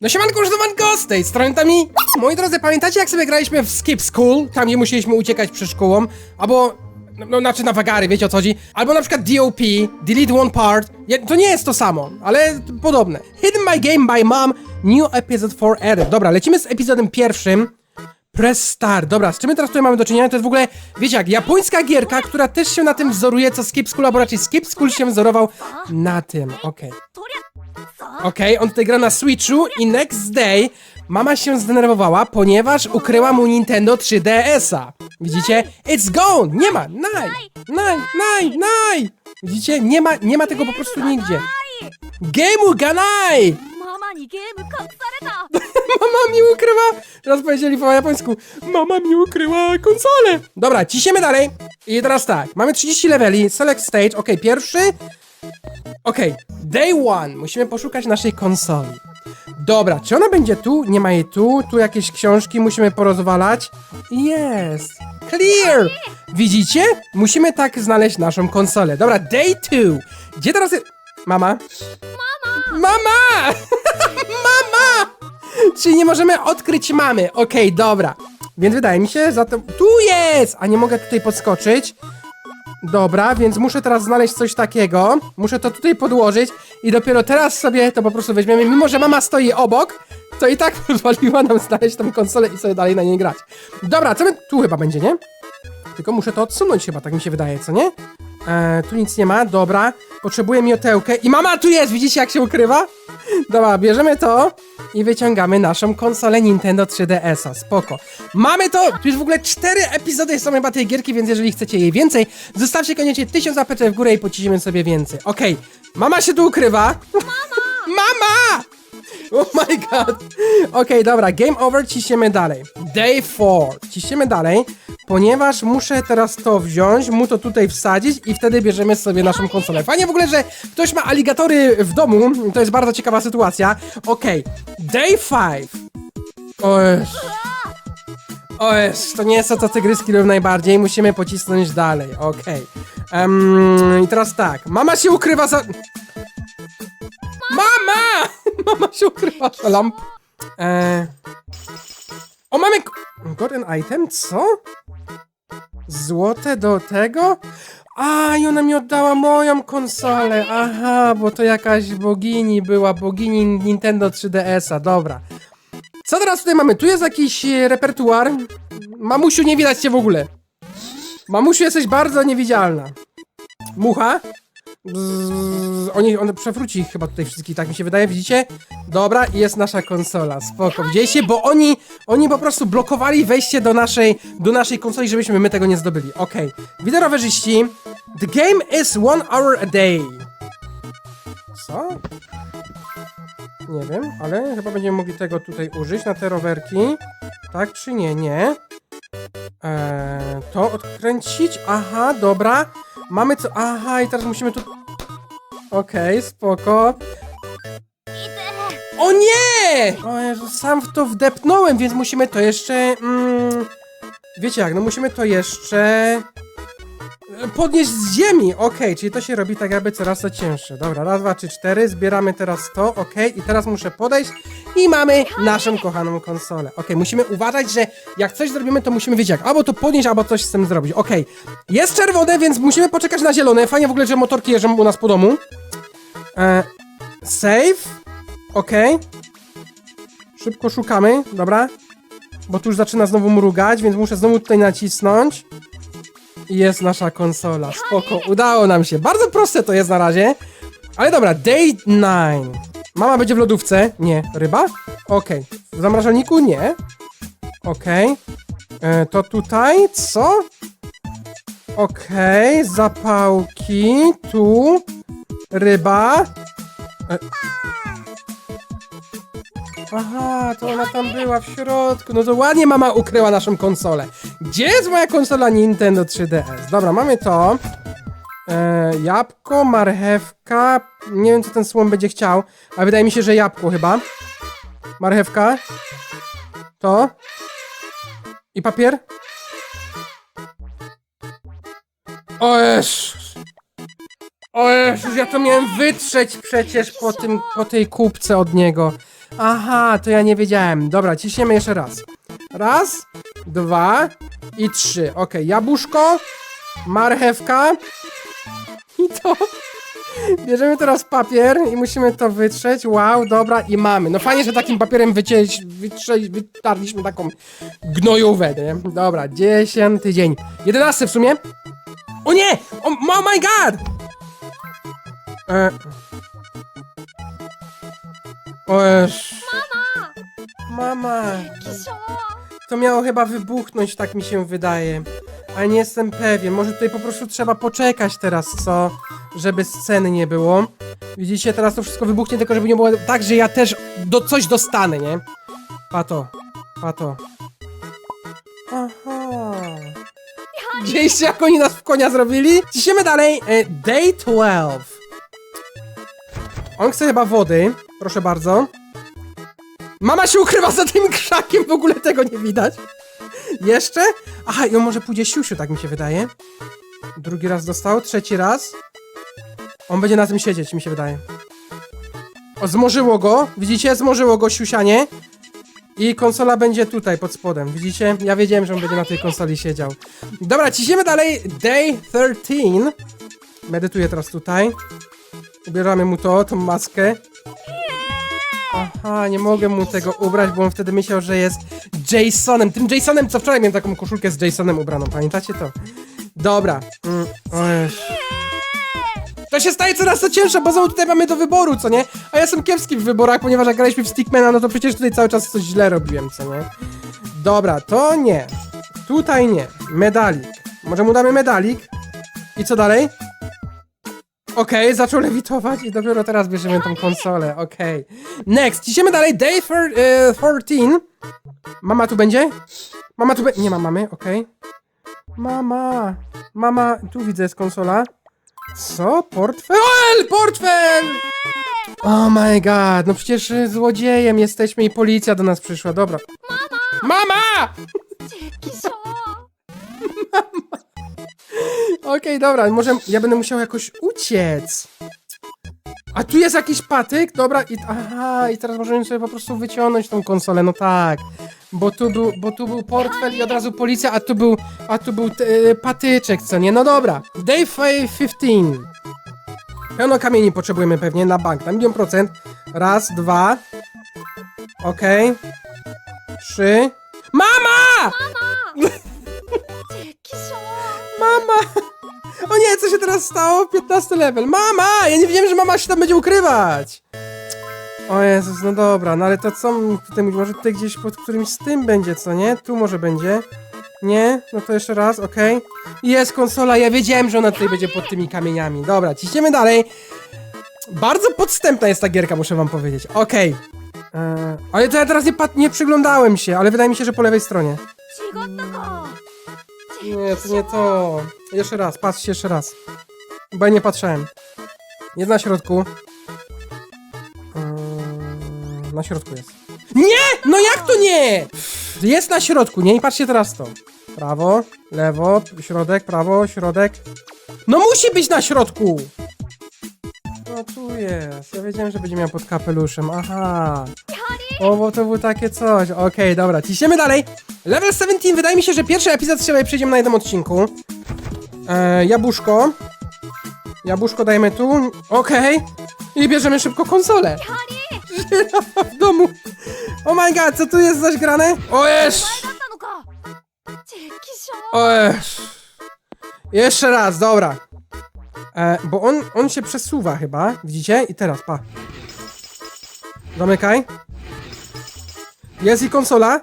No siemanko, żdowanko, z tej strony Tami. Moi drodzy, pamiętacie jak sobie graliśmy w Skip School? Tam, gdzie musieliśmy uciekać przed szkołą, albo... No, no znaczy na wagary, wiecie o co chodzi? Albo na przykład DOP, Delete One Part. Ja, to nie jest to samo, ale podobne. Hidden My Game by Mom, New Episode for Edit. Dobra, lecimy z epizodem pierwszym. Press Start. Dobra, z czym my teraz tutaj mamy do czynienia? To jest w ogóle, wiecie jak, japońska gierka, która też się na tym wzoruje, co Skip School, albo raczej Skip School się wzorował na tym. Okej. Okay. Okej, on tutaj gra na Switchu i next day mama się zdenerwowała, ponieważ ukryła mu Nintendo 3DS-a. Widzicie? It's gone! Nie ma! Naj! Naj! Naj! Naj! Widzicie? Nie ma, nie ma tego po prostu nigdzie. Gameu Ganai! ママにゲーム隠された Mama mi ukryła! Teraz powiedzieli po japońsku. Mama mi ukryła konsolę! Dobra, ciśniemy dalej. I teraz tak, mamy 30 leveli, select stage, okej, pierwszy. Okej, day one, musimy poszukać naszej konsoli. Dobra, czy ona będzie tu? Nie ma jej tu. Tu jakieś książki musimy porozwalać. Jest! Clear! Widzicie? Musimy tak znaleźć naszą konsolę. Dobra, day two. Gdzie teraz... jest- Mama? Mama! Mama! Mama! Czyli nie możemy odkryć mamy. Okej, dobra. Więc wydaje mi się, za to... Tu jest! A nie mogę tutaj podskoczyć. Dobra, więc muszę teraz znaleźć coś takiego. Muszę to tutaj podłożyć i dopiero teraz sobie to po prostu weźmiemy. Mimo, że mama stoi obok, to i tak pozwoliła nam znaleźć tą konsolę i sobie dalej na niej grać. Dobra, co my... Tu chyba będzie, nie? Tylko muszę to odsunąć chyba, tak mi się wydaje, co nie? E, tu nic nie ma, dobra. Potrzebuję miotełkę i mama tu jest, widzicie jak się ukrywa? Dobra, bierzemy to i wyciągamy naszą konsolę Nintendo 3DS-a, spoko. Mamy to, jest w ogóle cztery epizody są chyba tej gierki, więc jeżeli chcecie jej więcej, zostawcie koniecznie tysiąc zapeczek w górę i pociśniemy sobie więcej. Okej, mama się tu ukrywa. Mama! Mama! Oh my god! Okej, dobra, game over, ciśniemy dalej. Day 4. Ciśniemy dalej, ponieważ muszę teraz to wziąć, mu to tutaj wsadzić i wtedy bierzemy sobie naszą konsolę. Fajnie w ogóle, że ktoś ma aligatory w domu, to jest bardzo ciekawa sytuacja. Okej, day 5. O jest, to nie jest to, co tygryski lubią najbardziej, musimy pocisnąć dalej, okej. Em, I teraz tak, mama się ukrywa za... Mama! Się ukrywa lamp. Eee... O, mamy... Golden item? Co? Złote do tego? A, i ona mi oddała moją konsolę. Aha, bo to jakaś bogini była, bogini Nintendo 3DS-a, dobra. Co teraz tutaj mamy? Tu jest jakiś e, repertuar. Mamusiu, nie widać cię w ogóle. Mamusiu, jesteś bardzo niewidzialna. Mucha? Bzzz, oni, on przewróci chyba tutaj wszystkich, tak mi się wydaje, widzicie? Dobra, jest nasza konsola, spoko, widzieliście? Bo oni, oni po prostu blokowali wejście do naszej, do naszej konsoli, żebyśmy my tego nie zdobyli. Okej, okay. rowerzyści. The game is one hour a day. Co? Nie wiem, ale chyba będziemy mogli tego tutaj użyć na te rowerki. Tak czy nie? Nie. Eee, to odkręcić. Aha, dobra. Mamy co. Aha, i teraz musimy tu. Okej, spoko. O nie! O Jezu, sam w to wdepnąłem, więc musimy to jeszcze. Mm, wiecie jak, no musimy to jeszcze. Podnieść z ziemi, okej, czyli to się robi tak jakby coraz to cięższe. Dobra, raz, dwa, trzy, cztery, zbieramy teraz to, okej, i teraz muszę podejść i mamy naszą kochaną konsolę. Okej, musimy uważać, że jak coś zrobimy, to musimy wiedzieć jak, albo to podnieść, albo coś z tym zrobić. Okej, jest czerwone, więc musimy poczekać na zielone. Fajnie w ogóle, że motorki jeżdżą u nas po domu. E, save, okej. Szybko szukamy, dobra. Bo tu już zaczyna znowu mrugać, więc muszę znowu tutaj nacisnąć. Jest nasza konsola. Spoko, udało nam się. Bardzo proste to jest na razie. Ale dobra, day 9. Mama będzie w lodówce. Nie. Ryba? Okej. W zamrażalniku? Nie. Okej. E, To tutaj, co? Okej, zapałki. Tu. Ryba. E. Aha, to ona tam była w środku. No to ładnie mama ukryła naszą konsolę. Gdzie jest moja konsola Nintendo 3DS? Dobra, mamy to. E, jabłko, marchewka. Nie wiem, co ten słom będzie chciał, ale wydaje mi się, że jabłko chyba. Marchewka. To. I papier. O Jezus. Ja to miałem wytrzeć przecież po tym, po tej kubce od niego. Aha, to ja nie wiedziałem. Dobra, ciśniemy jeszcze raz. Raz, dwa i trzy. Okej, jabłuszko, marchewka i to. Bierzemy teraz papier i musimy to wytrzeć. Wow, dobra, i mamy. No fajnie, że takim papierem wytrzeć, wytarliśmy taką gnojówę, nie? Dobra, dziesiąty dzień. Jedenasty w sumie. O nie! O, oh my god! E... O. Mama! Kisho! To miało chyba wybuchnąć, tak mi się wydaje. Ale nie jestem pewien. Może tutaj po prostu trzeba poczekać teraz, co? Żeby sceny nie było. Widzicie, teraz to wszystko wybuchnie, tylko żeby nie było tak, że ja też do coś dostanę, nie? Pato. Pato. Aha. Widzieliście, jak oni nas w konia zrobili? Ciśniemy dalej. E, day 12. On chce chyba wody. Proszę bardzo. Mama się ukrywa za tym krzakiem, w ogóle tego nie widać. Jeszcze? Aha, i on może pójdzie siusiu, tak mi się wydaje. Drugi raz dostał, trzeci raz. On będzie na tym siedzieć, mi się wydaje. O, zmorzyło go. Widzicie? Zmorzyło go siusianie. I konsola będzie tutaj, pod spodem. Widzicie? Ja wiedziałem, że on będzie na tej konsoli siedział. Dobra, ciśniemy dalej. Day 13. Medytuję teraz tutaj. Ubieramy mu to, tą maskę. Aha, nie mogę mu tego ubrać, bo on wtedy myślał, że jest Jasonem. Tym Jasonem, co wczoraj miałem taką koszulkę z Jasonem ubraną. Pamiętacie to? Dobra. Mm. To się staje coraz to cięższe, bo znowu tutaj mamy do wyboru, co nie? A ja jestem kiepski w wyborach, ponieważ jak graliśmy w Stickmana, no to przecież tutaj cały czas coś źle robiłem, co nie? Dobra, to nie. Tutaj nie. Medalik. Może mu damy medalik? I co dalej? Okej, zaczął lewitować i dopiero teraz bierzemy tą konsolę, okej. Next, idziemy dalej, day for, e, 14. Mama tu będzie? Mama tu będzie? Nie ma mamy, okej. Mama, mama, tu widzę jest konsola. Co? Portfel? Portfel! Oh my god, no przecież złodziejem jesteśmy i policja do nas przyszła, dobra. Mama! Mama! Kisho! Okej, dobra, może ja będę musiał jakoś uciec. A tu jest jakiś patyk, dobra, i aha, i teraz możemy sobie po prostu wyciągnąć tą konsolę, no tak. Bo tu był, bo tu był portfel i od razu policja, a tu był, a tu był e, patyczek, co nie? No dobra. Day 15. Pełno kamieni potrzebujemy pewnie na bank, na milion procent. Raz, dwa. Okej. Trzy. Mama! Kisho! Mama! O nie, co się teraz stało? 15 level. Mama! Ja nie wiem, że mama się tam będzie ukrywać! O Jezus, no dobra, no ale to co mi tutaj mówić? Może tutaj gdzieś pod którymś z tym będzie, co nie? Tu może będzie. Nie? No to jeszcze raz, okej. Jest konsola, ja wiedziałem, że ona tutaj będzie pod tymi kamieniami. Dobra, ciśniemy dalej. Bardzo podstępna jest ta gierka, muszę wam powiedzieć. Okej. E, ale to ja teraz nie, nie przyglądałem się, ale wydaje mi się, że po lewej stronie. Nie, to nie to. Jeszcze raz, patrzcie jeszcze raz. Bo ja nie patrzałem. Jest na środku. Yy, na środku jest. Nie! No jak to nie? Jest na środku, nie? I patrzcie teraz to. Prawo, lewo, środek, prawo, środek. No musi być na środku! No tu jest. Ja wiedziałem, że będzie miał pod kapeluszem. Aha. O, bo to było takie coś. Okej, dobra, ciśniemy dalej. Level 17, wydaje mi się, że pierwszy epizod sobie przejdziemy na jednym odcinku. E, jabłuszko. Jabłuszko dajemy tu. Okej. I bierzemy szybko konsolę. Żyrafa w domu. Oh my god, co tu jest zaś grane? O jeż! だったのかkisho! O jeż. Jeszcze raz, dobra. E, bo on, on się przesuwa chyba, widzicie? I teraz, pa. Zamykaj. Jest i konsola.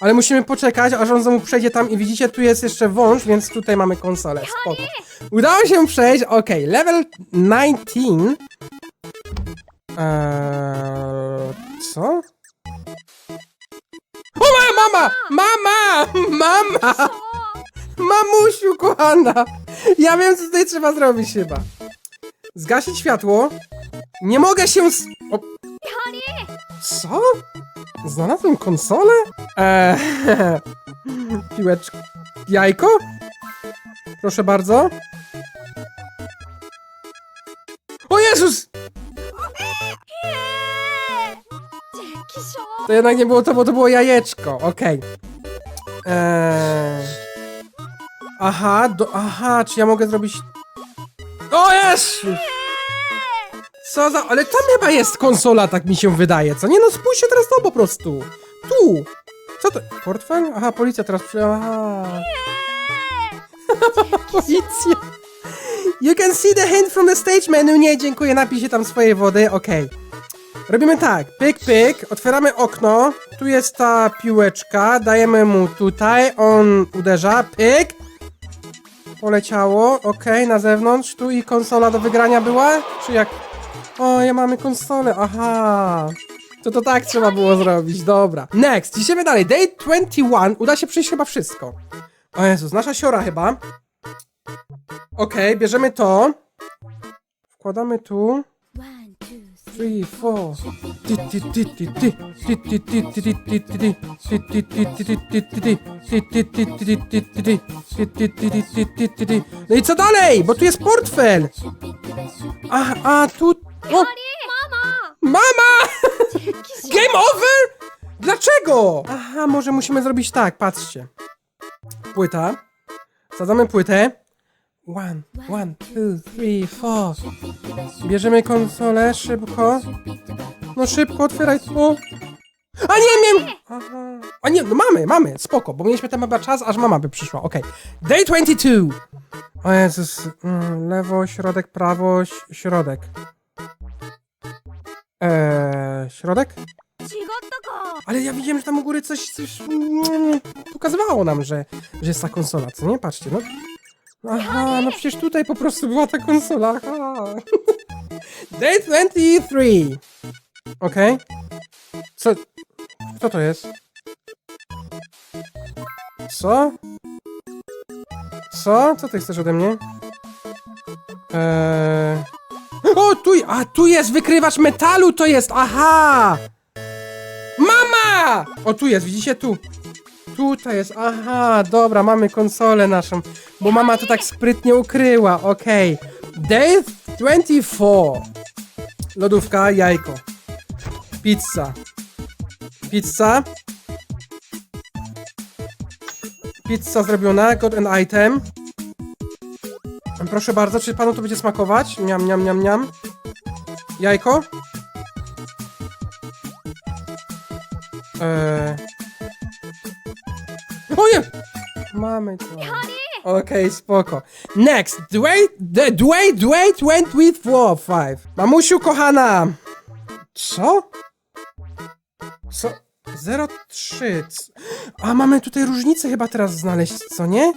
Ale musimy poczekać, aż on znowu przejdzie tam i widzicie, tu jest jeszcze wąż, więc tutaj mamy konsolę. Spoko. Udało się przejść, okej, level 19. Eee, co? O, mama! Mama! Mama! Mamusiu, kochana! Ja wiem, co tutaj trzeba zrobić chyba. Zgasić światło. Nie mogę się... Co? Znalazłem konsolę? Eee... Piłeczka... Jajko? Proszę bardzo. O Jezus! To jednak nie było to, bo to było jajeczko. Okej. Eee... Aha, do... aha, czy ja mogę zrobić... O, jest! Co za... Ale tam chyba jest konsola, tak mi się wydaje, co? Nie no, spójrzcie teraz to po prostu. Tu. Co to? Portfel? Aha, policja teraz przy... Aha. Policja. You can see the hint from the stage menu. Nie, dziękuję, napiszcie tam swojej wody, okej. Robimy tak, pyk, pyk, otwieramy okno, tu jest ta piłeczka, dajemy mu tutaj, on uderza, pyk, poleciało, okej, na zewnątrz, tu i konsola do wygrania była, czy jak? O, ja mamy konsolę, aha. To to tak trzeba było zrobić, dobra. Next, idziemy dalej. Day 21, uda się przyjść chyba wszystko. O Jezus, nasza siora chyba. Okej, bierzemy to. Wkładamy tu. Three, four. No i co dalej? Bo tu jest portfel! A, a, tu, o, Mama! mama! Game over? Dlaczego? Aha, może musimy zrobić tak, patrzcie. Płyta. Sadzamy płytę. One, one, two, three, four. Bierzemy konsolę szybko. No szybko, otwieraj tu. A nie, nie, A nie, no mamy, mamy, spoko, bo mieliśmy tam chyba czas, aż mama by przyszła, okej. Day 22! O Jezus, mm, lewo, środek, prawo, środek. Eee, środek? Ale ja widziałem, że tam u góry coś, coś mm, pokazywało nam, że, że jest ta konsola, co nie? Patrzcie, no. Aha, no przecież tutaj po prostu była ta konsola, aha. Day 23! Okej. Co? Kto to jest? Co? Co? Co ty chcesz ode mnie? Eee... O, tu, a tu jest wykrywacz metalu, to jest, aha! Mama! O, tu jest, widzicie? Tu. Tutaj jest, aha, dobra, mamy konsolę naszą, bo mama to tak sprytnie ukryła, okej. Day 24. Lodówka, jajko. Pizza. Pizza. Pizza zrobiona, got an item. Proszę bardzo, czy panu to będzie smakować? Miam, miam, miam, miam. Jajko? Eee... O nie! Mamy to. Okej, spoko. Next, Dwayne, Dwayne, Dwayne 24, 5. Mamusiu kochana! Co? Co? 03. C- A mamy tutaj różnicę chyba teraz znaleźć, co nie?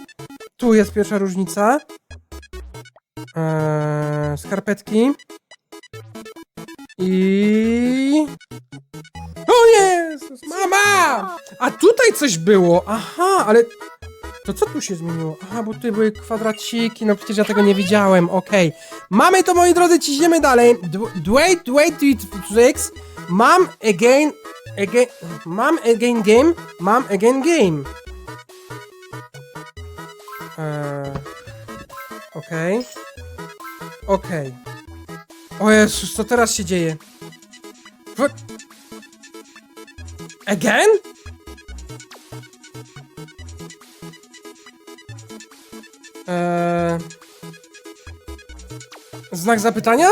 Tu jest pierwsza różnica. Eee, skarpetki. I... O Jezus, mama! A tutaj coś było! Aha, ale... To co tu się zmieniło? Aha, bo tutaj były kwadraciki, no przecież ja tego nie widziałem, okej. Mamy to, moi drodzy, ciśniemy dalej. D- Wait, wait, wait, Mam again, again, mam again game, mam again game. Eee, okej. Okej. O Jezus, co teraz się dzieje? Again? Eee... Znak zapytania?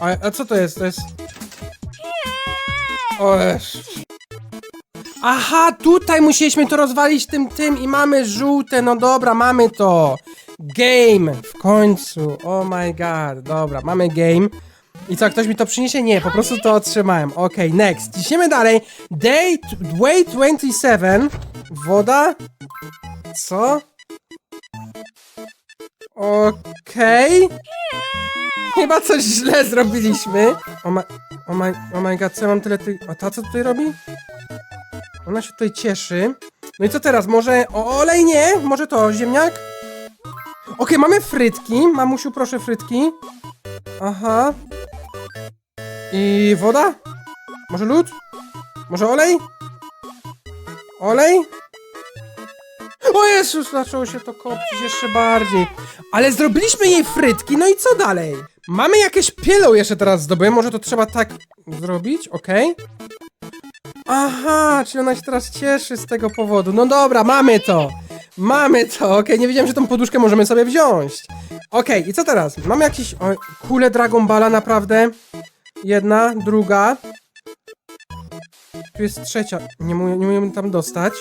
A, a co to jest? To jest... O Jezu. Aha, tutaj musieliśmy to rozwalić tym, tym i mamy żółte, no dobra, mamy to. Game, w końcu, oh my god, dobra, mamy game. I co, ktoś mi to przyniesie? Nie, po prostu to otrzymałem. Okej, next. Ciśniemy dalej. Day, way 27. Woda. Co? Okej. Chyba coś źle zrobiliśmy. O my, oh my, oh my god, co ja mam tyle tych... A ta co tutaj robi? Ona się tutaj cieszy. No i co teraz? Może o, olej nie? Może to ziemniak? Okej, mamy frytki. Mamusiu, proszę frytki. Aha. I woda? Może lód? Może olej? Olej? O Jezus, zaczęło się to kopcić jeszcze bardziej. Ale zrobiliśmy jej frytki, no i co dalej? Mamy jakieś pillow jeszcze teraz zdobyłem, może to trzeba tak zrobić, okej. Aha, czyli ona się teraz cieszy z tego powodu. No dobra, mamy to. Mamy to, okej, nie wiedziałem, że tą poduszkę możemy sobie wziąć. Okej, i co teraz? Mamy jakieś o, kulę Dragon Balla, naprawdę. Jedna, druga. Tu jest trzecia. Nie, mu, nie tam dostać.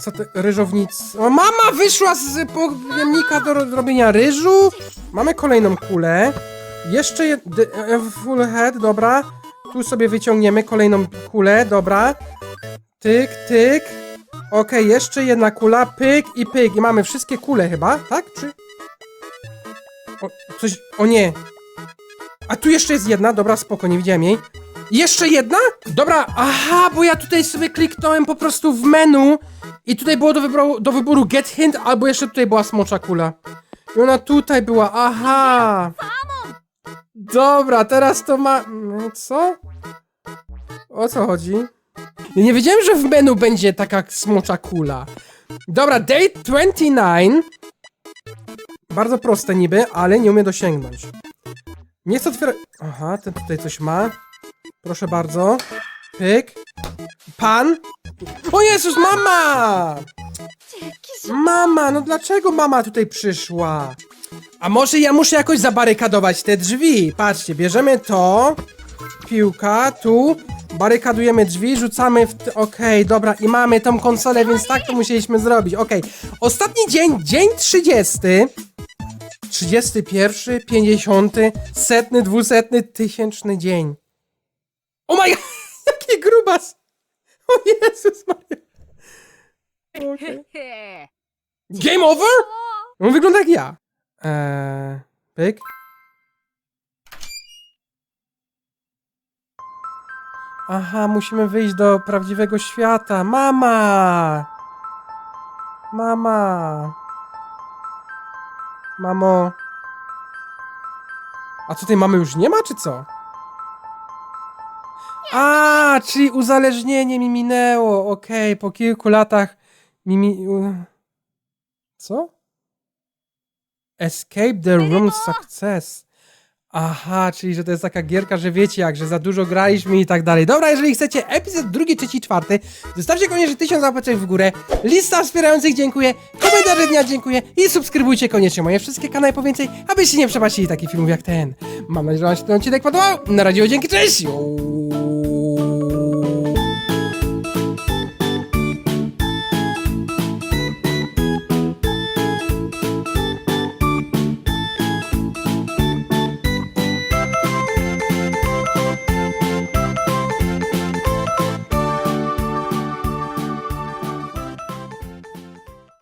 Co ty, ryżownic... O, mama wyszła z pojemnika do ro- robienia ryżu. Mamy kolejną kulę. Jeszcze jed... e, full head, dobra. Tu sobie wyciągniemy kolejną kulę, dobra. Tyk, tyk. Okej, jeszcze jedna kula, pyk i pyk. I mamy wszystkie kule chyba, tak? Czy... O, coś... O nie. A tu jeszcze jest jedna, dobra, spoko, nie widziałem jej. Jeszcze jedna? Dobra, aha, bo ja tutaj sobie kliknąłem po prostu w menu i tutaj było do wyboru, do wyboru get hint, albo jeszcze tutaj była smocza kula. I ona tutaj była, aha. Dobra, teraz to ma... mm, Co? O co chodzi? Nie wiedziałem, że w menu będzie taka smocza kula. Dobra, date 29. Bardzo proste niby, ale nie umie dosięgnąć. Nie chcę otwierać... Aha, ten tutaj coś ma. Proszę bardzo. Pyk. Pan. O Jezus, mama! Mama, no dlaczego mama tutaj przyszła? A może ja muszę jakoś zabarykadować te drzwi? Patrzcie, bierzemy to. Piłka, tu. Barykadujemy drzwi, rzucamy w... t- Okej, dobra, i mamy tą konsolę, więc tak to musieliśmy zrobić. Okej, ostatni dzień, dzień 30. 31, 50, setny, dwusetny, tysięczny dzień. O my god, jaki grubas! O Jezus Maria. Okej. Game over? On wygląda jak ja. Eee, pyk. Aha, musimy wyjść do prawdziwego świata. Mama! Mama! Mamo. A tutaj mamy już nie ma, czy co? A, czyli uzależnienie mi minęło. Okej, po kilku latach mi mi... u- Co? Escape the room success. Aha, czyli że to jest taka gierka, że wiecie jak, że za dużo graliśmy i tak dalej. Dobra, jeżeli chcecie epizod drugi, trzeci, czwarty, zostawcie koniecznie tysiąc łapeczek w górę, lista wspierających dziękuję, komentarze dnia dziękuję i subskrybujcie koniecznie moje wszystkie kanały po więcej, abyście nie przepaścili takich filmów jak ten. Mam nadzieję, że wam się ten odcinek podobał. Na razie, dzięki, cześć!